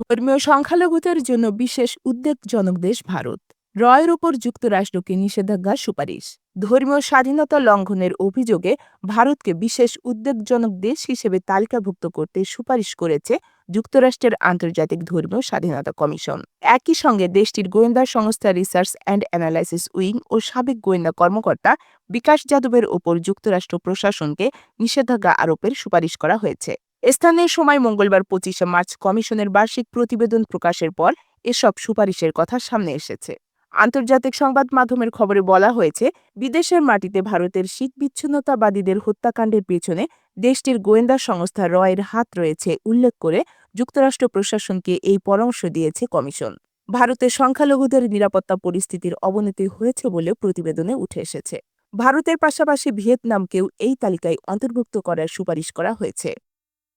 ধর্মীয় সংখ্যালঘুদের জন্য বিশেষ উদ্বেগজনক দেশ ভারত। রয়ের ওপর যুক্তরাষ্ট্রকে নিষেধাজ্ঞার সুপারিশ। ধর্মীয় স্বাধীনতা লঙ্ঘনের অভিযোগে ভারতকে বিশেষ উদ্বেগজনক দেশ হিসেবে তালিকাভুক্ত করতে সুপারিশ করেছে যুক্তরাষ্ট্রের আন্তর্জাতিক ধর্মীয় স্বাধীনতা কমিশন। একই সঙ্গে দেশটির গোয়েন্দা সংস্থা রিসার্চ অ্যান্ড অ্যানালাইসিস উইং ও সাবেক গোয়েন্দা কর্মকর্তা বিকাশ যাদবের ওপর যুক্তরাষ্ট্র প্রশাসনকে নিষেধাজ্ঞা আরোপের সুপারিশ করা হয়েছে। স্থানীয় সময় মঙ্গলবার পঁচিশে মার্চ কমিশনের বার্ষিক প্রতিবেদন প্রকাশের পর এসব সুপারিশের কথা সামনে এসেছে। আন্তর্জাতিক সংবাদ মাধ্যমের খবরে বলা হয়েছে, বিদেশের মাটিতে ভারতের শীত বিচ্ছিন্নতাবাদীদের হত্যাকাণ্ডের পেছনে দেশটির গোয়েন্দা সংস্থা রয়ের হাত রয়েছে উল্লেখ করে যুক্তরাষ্ট্র প্রশাসনকে এই পরামর্শ দিয়েছে কমিশন। ভারতের সংখ্যালঘুদের নিরাপত্তা পরিস্থিতির অবনতি হয়েছে বলে প্রতিবেদনে উঠে এসেছে। ভারতের পাশাপাশি ভিয়েতনামকেও এই তালিকায় অন্তর্ভুক্ত করার সুপারিশ করা হয়েছে।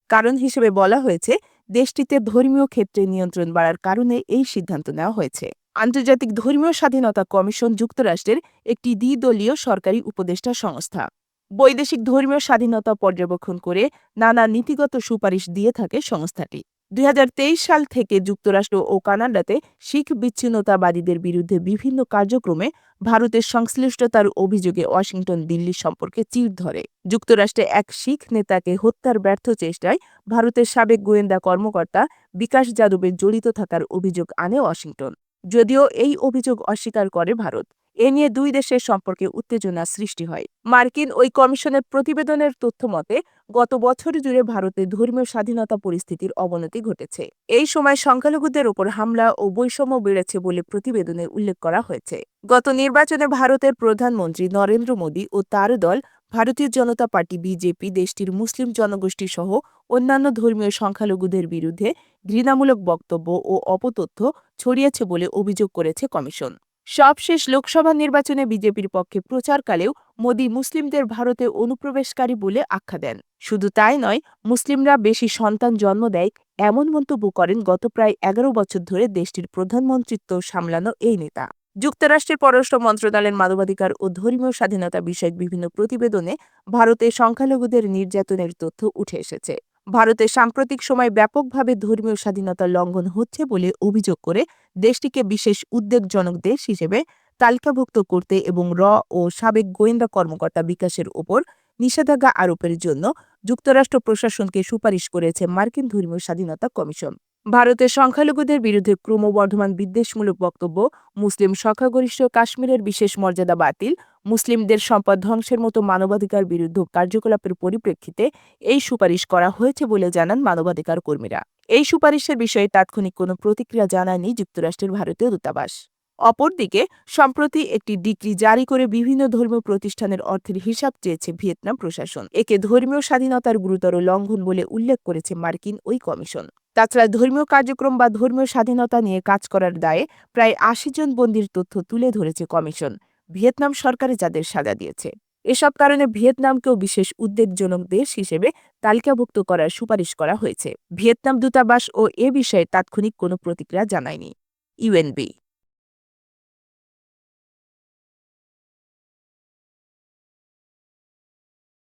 কারণ হিসেবে বলা হয়েছে, দেশটিতে ধর্মীয় ক্ষেত্রে নিয়ন্ত্রণ বাড়ার কারণে এই সিদ্ধান্ত নেওয়া হয়েছে। আন্তর্জাতিক ধর্মীয় স্বাধীনতা কমিশন যুক্তরাষ্ট্রের একটি দ্বিদলীয় সরকারি উপদেষ্টা সংস্থা। বৈদেশিক ধর্মীয় স্বাধীনতা পর্যবেক্ষণ করে নানা নীতিগত সুপারিশ দিয়ে থাকে সংস্থাটি। দুই হাজার তেইশ সাল থেকে যুক্তরাষ্ট্র ও কানাডাতে শিখ বিচ্ছিন্নতাবাদীদের বিরুদ্ধে বিভিন্ন কার্যক্রমে ভারতের সংশ্লিষ্টতার অভিযোগে ওয়াশিংটন দিল্লি সম্পর্কে চির ধরে। যুক্তরাষ্ট্রে এক শিখ নেতাকে হত্যার ব্যর্থ চেষ্টায় ভারতের সাবেক গোয়েন্দা কর্মকর্তা বিকাশ যাদবের জড়িত থাকার অভিযোগ আনে ওয়াশিংটন। যদিও এই অভিযোগ অস্বীকার করে ভারত। এ নিয়ে দুই দেশের সম্পর্কে উত্তেজনা সৃষ্টি হয়। মার্কিন ওই কমিশনের প্রতিবেদনের তথ্য মতে, গত বছর জুড়ে ভারতে ধর্মীয় স্বাধীনতা পরিস্থিতির অবনতি ঘটেছে। এই সময় সংখ্যালঘুদের ওপর হামলা ও বৈষম্য বেড়েছে বলে প্রতিবেদনে উল্লেখ করা হয়েছে। গত নির্বাচনে ভারতের প্রধানমন্ত্রী নরেন্দ্র মোদী ও তার দল, ভারতীয় জনতা পার্টি বিজেপি, দেশটির মুসলিম জনগোষ্ঠী সহ অন্যান্য ধর্মীয় সংখ্যালঘুদের বিরুদ্ধে ঘৃণামূলক বক্তব্য ও অপতথ্য ছড়িয়েছে বলে অভিযোগ করেছে কমিশন। সবশেষ লোকসভা নির্বাচনে বিজেপির পক্ষে প্রচারকালেও মোদি মুসলিমদের ভারতে অনুপ্রবেশকারী বলে আখ্যা দেন। শুধু তাই নয়, মুসলিমরা বেশি সন্তান জন্ম দেয় এমন মন্তব্য করেন গত প্রায় এগারো বছর ধরে দেশটির প্রধানমন্ত্রিত্ব সামলানো এই নেতা। যুক্তরাষ্ট্রের পররাষ্ট্র মন্ত্রণালয়ের মানবাধিকার ও ধর্মীয় স্বাধীনতা বিষয়ক বিভিন্ন প্রতিবেদনে ভারতে সংখ্যালঘুদের নির্যাতনের তথ্য উঠে এসেছে। ভারতে সাম্প্রতিক সময় ব্যাপকভাবে ধর্মীয় স্বাধীনতা লঙ্ঘন হচ্ছে বলে অভিযোগ করে দেশটিকে বিশেষ উদ্বেগজনক দেশ হিসেবে তালিকাভুক্ত করতে এবং র ও সাবেক গোয়েন্দা কর্মকর্তা বিকাশের ওপর নিষেধাজ্ঞা আরোপের জন্য যুক্তরাষ্ট্র প্রশাসনকে সুপারিশ করেছে মার্কিন ধর্মীয় স্বাধীনতা কমিশন। ভারতের সংখ্যালঘুদের বিরুদ্ধে ক্রমবর্ধমান বিদ্বেষমূলক বক্তব্য, মুসলিম সংখ্যাগরিষ্ঠ কাশ্মীরের বিশেষ মর্যাদা বাতিল, মুসলিমদের সম্পদ ধ্বংসের মতো মানবাধিকার বিরুদ্ধ কার্যকলাপের পরিপ্রেক্ষিতে এই সুপারিশ করা হয়েছে বলে জানান মানবাধিকার কর্মীরা। এই সুপারিশের বিষয়ে তাৎক্ষণিক কোনো প্রতিক্রিয়া জানায়নি যুক্তরাষ্ট্রের ভারতীয় দূতাবাস। অপরদিকে, সম্প্রতি একটি ডিক্রি জারি করে বিভিন্ন ধর্মীয় প্রতিষ্ঠানের অর্থের হিসাব চেয়েছে ভিয়েতনাম প্রশাসন। একে ধর্মীয় স্বাধীনতার গুরুতর লঙ্ঘন বলে উল্লেখ করেছে মার্কিন ওই কমিশন। তাছাড়া ধর্মীয় কার্যক্রম বা ধর্মীয় স্বাধীনতা নিয়ে কাজ করার দায়ে প্রায় আশি জন বন্দির তথ্য তুলে ধরেছে কমিশন। ভিয়েতনাম সরকারে যাদের সাজা দিয়েছে। এসব কারণে ভিয়েতনামকেও বিশেষ উদ্বেগজনক দেশ হিসেবে তালিকাভুক্ত করার সুপারিশ করা হয়েছে। ভিয়েতনাম দূতাবাস ও এ বিষয়ে তাৎক্ষণিক কোনো প্রতিক্রিয়া জানায়নি। ইউএনবি